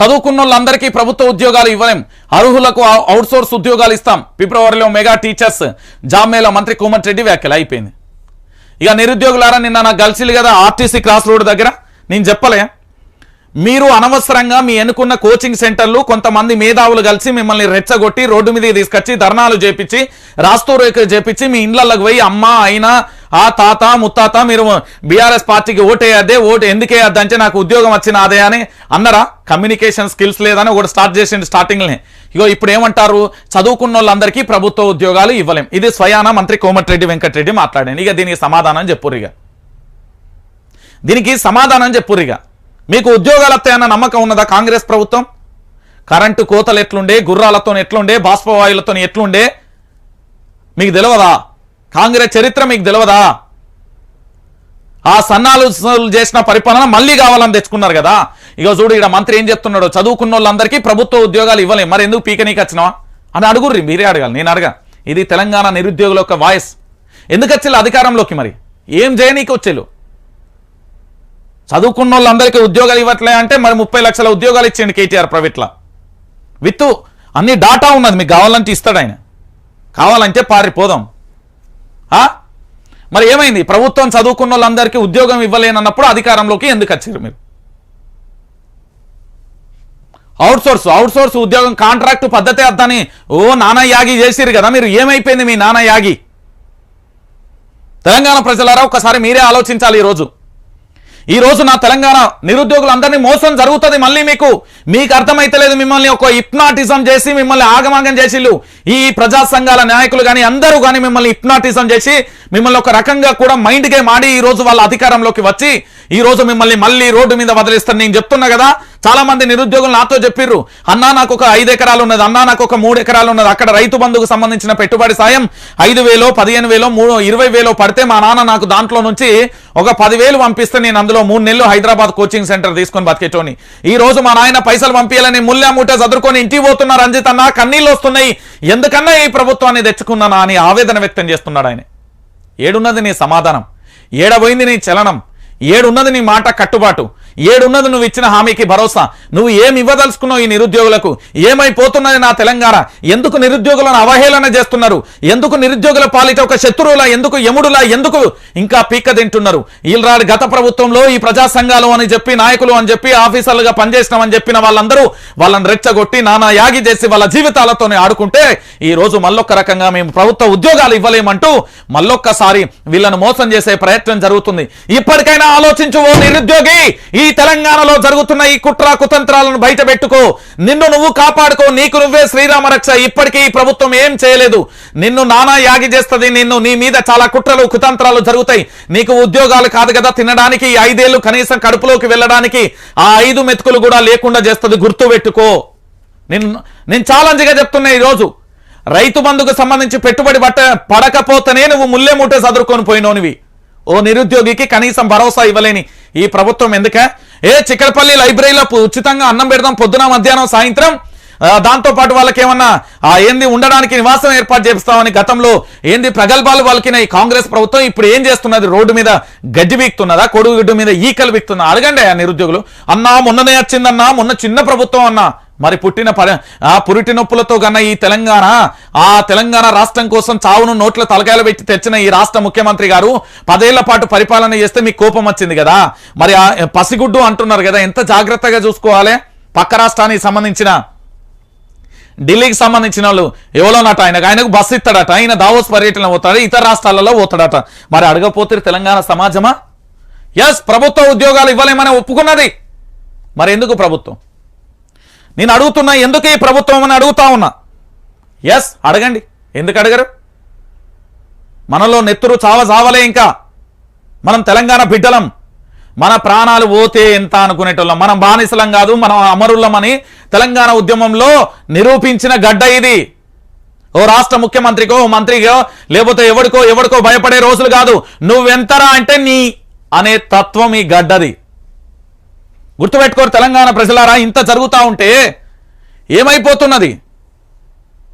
చదువుకున్న వాళ్ళందరికీ ప్రభుత్వ ఉద్యోగాలు ఇవ్వలేం. అర్హులకు అవుట్సోర్స్ ఉద్యోగాలు ఇస్తాం. ఫిబ్రవరిలో మెగా టీచర్స్ జాబ్ మేళ మంత్రి కోమటిరెడ్డి వ్యాఖ్యలు అయిపోయింది. ఇక నిరుద్యోగులారా నిన్న నాకు కలిసిలు కదా ఆర్టీసీ క్రాస్ రోడ్ దగ్గర. నేను చెప్పలే మీరు అనవసరంగా మీ ఎన్నుకున్న కోచింగ్ సెంటర్లు కొంతమంది మేధావులు కలిసి మిమ్మల్ని రెచ్చగొట్టి రోడ్డు మీద తీసుకొచ్చి ధర్నాలు చేపించి రాస్తూరేఖలు చేపించి మీ ఇండ్లకు పోయి అమ్మ అయినా ఆ తాత ముత్తాత మీరు బీఆర్ఎస్ పార్టీకి ఓటేయద్దే ఓటు ఎందుకేయద్దు అంటే నాకు ఉద్యోగం వచ్చిన అదే అని అన్నరా కమ్యూనికేషన్ స్కిల్స్ లేదని ఒకటి స్టార్ట్ చేసింది స్టార్టింగ్లోనే ఇగో ఇప్పుడు ఏమంటారు? చదువుకున్న వాళ్ళందరికీ ప్రభుత్వ ఉద్యోగాలు ఇవ్వలేం. ఇది స్వయాన మంత్రి కోమటిరెడ్డి వెంకటరెడ్డి మాట్లాడాను ఇక దీనికి సమాధానం చెప్పురు ఇక దీనికి సమాధానం చెప్పురు ఇక మీకు ఉద్యోగాలు వస్తాయన్న నమ్మకం ఉన్నదా కాంగ్రెస్ ప్రభుత్వం? కరెంటు కోతలు ఎట్లుండే గుర్రాలతో ఎట్లుండే బాష్పవాయులతో ఎట్లుండే? మీకు తెలియదా కాంగ్రెస్ చరిత్ర మీకు తెలియదా ఆ సన్నాలు చేసిన పరిపాలన మళ్ళీ కావాలని తెచ్చుకున్నారు కదా. ఇక చూడు ఇక్కడ మంత్రి ఏం చెప్తున్నాడు చదువుకున్న వాళ్ళందరికీ ప్రభుత్వ ఉద్యోగాలు ఇవ్వలేం. మరి ఎందుకు పీకనీకి వచ్చినావా? అని అడుగుర్రి మీరే అడగాలి నేను అడగా ఇది తెలంగాణ నిరుద్యోగుల యొక్క వాయిస్. ఎందుకు వచ్చిల్లు అధికారంలోకి మరి? ఏం చేయనీకి వచ్చేళ్ళు చదువుకున్న వాళ్ళందరికీ ఉద్యోగాలు ఇవ్వట్లే అంటే మరి ముప్పై లక్షల ఉద్యోగాలు ఇచ్చేయండి కేటీఆర్ ప్రైవేట్లో. విత్ అన్ని డాటా ఉన్నది మీకు కావాలంటే ఇస్తాడు ఆయన. కావాలంటే పారిపోదాం. మరి ఏమైంది? ప్రభుత్వం చదువుకున్న వాళ్ళందరికీ ఉద్యోగం ఇవ్వలేనన్నప్పుడు అధికారంలోకి ఎందుకు వచ్చారు మీరు? అవుట్సోర్స్ అవుట్సోర్స్ ఉద్యోగం కాంట్రాక్ట్ పద్ధతే అద్దని ఓ నానా యాగి చేసిరు కదా మీరు. ఏమైపోయింది మీ నానా యాగి? తెలంగాణ ప్రజలారా ఒకసారి మీరే ఆలోచించాలి ఈరోజు. ఈ రోజు నా తెలంగాణ నిరుద్యోగులందరినీ మోసం జరుగుతుంది మళ్ళీ మీకు. మీకు అర్థమైతలేదు మిమ్మల్ని ఒక హిప్నాటిజం చేసి మిమ్మల్ని ఆగమాగం చేసిళ్ళు. ఈ ప్రజా సంఘాల నాయకులు కానీ అందరూ కానీ మిమ్మల్ని హిప్నాటిజం చేసి మిమ్మల్ని ఒక రకంగా కూడా మైండ్ గేమ్ ఆడి ఈ రోజు వాళ్ళ అధికారంలోకి వచ్చి ఈ రోజు మిమ్మల్ని మళ్ళీ రోడ్డు మీద వదిలిస్తాను. నేను చెప్తున్నా కదా చాలా మంది నిరుద్యోగులు నాతో చెప్పిర్రు అన్నా నాకు ఒక ఐదు ఎకరాలు ఉన్నది అన్నా నాకు ఒక మూడు ఎకరాలు ఉన్నది అక్కడ రైతు బంధుకు సంబంధించిన పెట్టుబడి సాయం ఐదు వేలో పదిహేను వేలో మూడు ఇరవై వేలో పడితే మా నాన్న నాకు దాంట్లో నుంచి ఒక పదివేలు పంపిస్తే నేను అందులో మూడు నెలలు హైదరాబాద్ కోచింగ్ సెంటర్ తీసుకొని బతికేటోని. ఈ రోజు మా నాయన పైసలు పంపించాలని ముల్లా మూట చదువుకొని ఇంటికి పోతున్న రంజిత్ అన్న కన్నీళ్ళు వస్తున్నాయి. ఎందుకన్నా ఈ ప్రభుత్వాన్ని తెచ్చుకున్నానా అని ఆవేదన వ్యక్తం చేస్తున్నాడు ఆయన. ఏడున్నది నీ సమాధానం ఏడబోయింది నీ చలనం ఏడున్నది నీ మాట కట్టుబాటు. ఏడున్నది నువ్వు ఇచ్చిన హామీకి భరోసా. నువ్వు ఏమి ఇవ్వదలుచుకున్నావు ఈ నిరుద్యోగులకు? ఏమైపోతున్నది నా తెలంగాణ? ఎందుకు నిరుద్యోగులను అవహేళన చేస్తున్నారు? ఎందుకు నిరుద్యోగుల పాలిట ఒక శత్రువులా? ఎందుకు యముడులా? ఎందుకు ఇంకా పీక్క తింటున్నారు? ఈల్రాడు గత ప్రభుత్వంలో ఈ ప్రజా సంఘాలు అని చెప్పి నాయకులు అని చెప్పి ఆఫీసర్లుగా పనిచేసినామని చెప్పిన వాళ్ళందరూ వాళ్ళని రెచ్చగొట్టి నానా యాగి చేసి వాళ్ళ జీవితాలతోనే ఆడుకుంటే ఈ రోజు మళ్ళొక్క రకంగా మేము ప్రభుత్వ ఉద్యోగాలు ఇవ్వలేమంటూ మళ్ళొక్కసారి వీళ్ళను మోసం చేసే ప్రయత్నం జరుగుతుంది. ఇప్పటికైనా ఆలోచించు ఓ నిరుద్యోగి! ఈ తెలంగాణలో జరుగుతున్న ఈ కుట్ర కుతంత్రాలను బయట పెట్టుకో నిన్ను నువ్వు కాపాడుకో నీకు నువ్వే శ్రీరామ రక్ష. ఇప్పటికీ ఈ ప్రభుత్వం ఏం చేయలేదు. నిన్ను నానా యాగి చేస్తుంది నిన్ను నీ మీద చాలా కుట్రలు కుతంత్రాలు జరుగుతాయి. నీకు ఉద్యోగాలు కాదు కదా తినడానికి ఐదేళ్ళు కనీసం కడుపులోకి వెళ్ళడానికి ఆ ఐదు మెతుకులు కూడా లేకుండా చేస్తుంది గుర్తు పెట్టుకో. నేను నేను ఛాలెంజ్గా చెప్తున్నా ఈరోజు. రైతు బంధుకు సంబంధించి పెట్టుబడి పట్ట పడకపోతేనే నువ్వు ముల్లె మూట చదువుకొని పోయినోనివి. ఓ నిరుద్యోగికి కనీసం భరోసా ఇవ్వలేని ఈ ప్రభుత్వం ఎందుక? ఏ చిక్కడపల్లి లైబ్రరీలో ఉచితంగా అన్నం పెడదాం పొద్దున మధ్యాహ్నం సాయంత్రం? దాంతో పాటు వాళ్ళకి ఏమన్నా ఆ ఏంది ఉండడానికి నివాసం ఏర్పాటు చేపిస్తామని గతంలో ఏంది ప్రగల్భాలు వాళ్ళకినాయి ఈ కాంగ్రెస్ ప్రభుత్వం ఇప్పుడు ఏం చేస్తున్నది? రోడ్డు మీద గడ్డి వీక్తున్నదా? కొడుగుడ్డు మీద ఈకలు వీక్తున్నా అడగండి ఆ నిరుద్యోగులు. అన్నా మొన్ననే వచ్చిందన్నా మొన్న చిన్న ప్రభుత్వం అన్నా. మరి పుట్టిన ప ఆ పురిటి నొప్పులతో గన్న ఈ తెలంగాణ ఆ తెలంగాణ రాష్ట్రం కోసం చావును నోట్ల తలకాయలు పెట్టి తెచ్చిన ఈ రాష్ట్ర ముఖ్యమంత్రి గారు పదేళ్ళ పాటు పరిపాలన చేస్తే మీకు కోపం వచ్చింది కదా? మరి ఆ పసిగుడ్డు అంటున్నారు కదా ఎంత జాగ్రత్తగా చూసుకోవాలి? పక్క రాష్ట్రానికి సంబంధించిన ఢిల్లీకి సంబంధించిన వాళ్ళు ఎవరోనట ఆయనకు ఆయనకు బస్సు ఇస్తాడట ఆయన దావోస్ పర్యటన పోతాడు ఇతర రాష్ట్రాలలో పోతాడట. మరి అడగపోతే తెలంగాణ సమాజమా? ఎస్ ప్రభుత్వ ఉద్యోగాలు ఇవ్వలేమని ఒప్పుకున్నది. మరి ఎందుకు ప్రభుత్వం? నేను అడుగుతున్నా ఎందుకు ఈ ప్రభుత్వం అని అడుగుతా ఉన్నా? ఎస్ అడగండి. ఎందుకు అడగరు? మనలో నెత్తురు చావ చావలే ఇంకా. మనం తెలంగాణ బిడ్డలం. మన ప్రాణాలు పోతే ఎంత అనుకునేటోళ్ళం? మనం బానిసలం కాదు మనం అమరులమని తెలంగాణ ఉద్యమంలో నిరూపించిన గడ్డ ఇది. ఓ రాష్ట్ర ముఖ్యమంత్రికో మంత్రికో లేకపోతే ఎవడికో ఎవడికో భయపడే రోజులు కాదు. నువ్వెంతరా అంటే నీ అనే తత్వం ఈ గడ్డది. గుర్తుపెట్టుకోరు తెలంగాణ ప్రజలారా ఇంత జరుగుతూ ఉంటే ఏమైపోతున్నది?